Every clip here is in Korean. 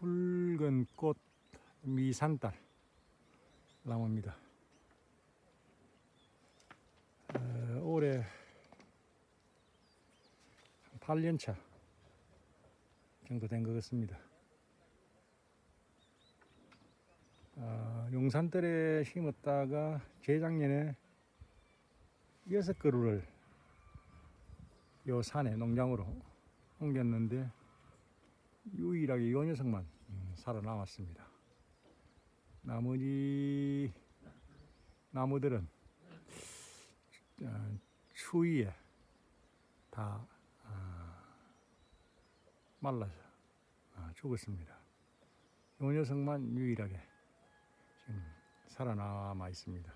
붉은 꽃 미산딸 나무입니다. 어, 올해 한 8년 차 정도 된 것 같습니다. 아, 용산들에 심었다가 재작년에 여섯 그루를 요 산에 농장으로 옮겼는데 유일하게 이 녀석만 음, 살아남았습니다. 나머지 나무들은 어, 추위에 다 아, 말라서 아, 죽었습니다. 이 녀석만 유일하게 지금 살아남아 있습니다.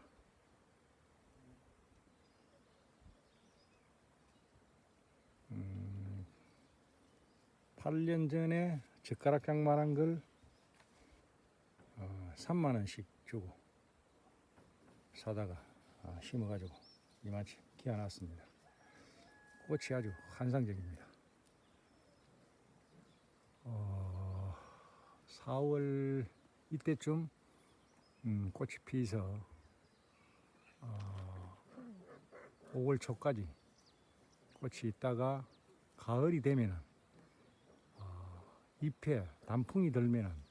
음, 8년 전에 젓가락 장만한 걸 어, 3만 원씩 주고 사다가 아, 심어가지고 이만치 키워놨습니다. 꽃이 아주 환상적입니다. 어, 4월 이때쯤 음, 꽃이 피서 어, 5월 초까지 꽃이 있다가 가을이 되면은 어, 잎에 단풍이 들면은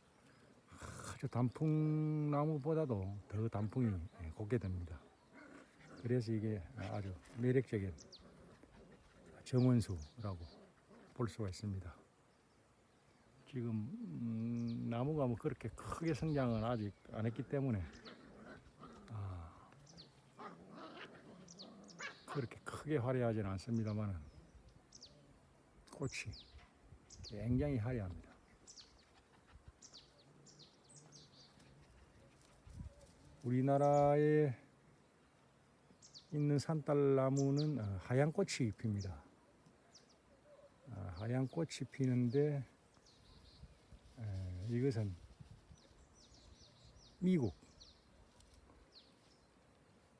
아주 단풍나무보다도 더 단풍이 예, 곱게 됩니다. 그래서 이게 아주 매력적인 정원수라고 볼 수가 있습니다. 지금 음, 나무가 뭐 그렇게 크게 성장은 아직 안 했기 때문에 아, 그렇게 크게 화려하지는 않습니다만은 꽃이 굉장히 화려합니다. 우리나라에 있는 산딸나무는 어, 하얀 꽃이 핍니다. 아, 하얀 꽃이 피는데 에, 이것은 미국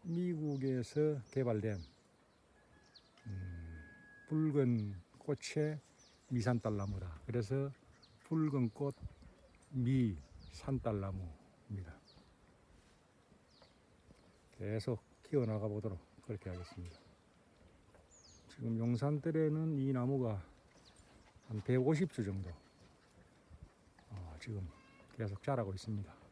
미국에서 개발된 음, 붉은 꽃의 미산딸나무다. 그래서 붉은 꽃 미산딸나무입니다. 계속 키워나가 보도록 그렇게 하겠습니다. 지금 용산들에는 이 나무가 한 150주 정도 어, 지금 계속 자라고 있습니다.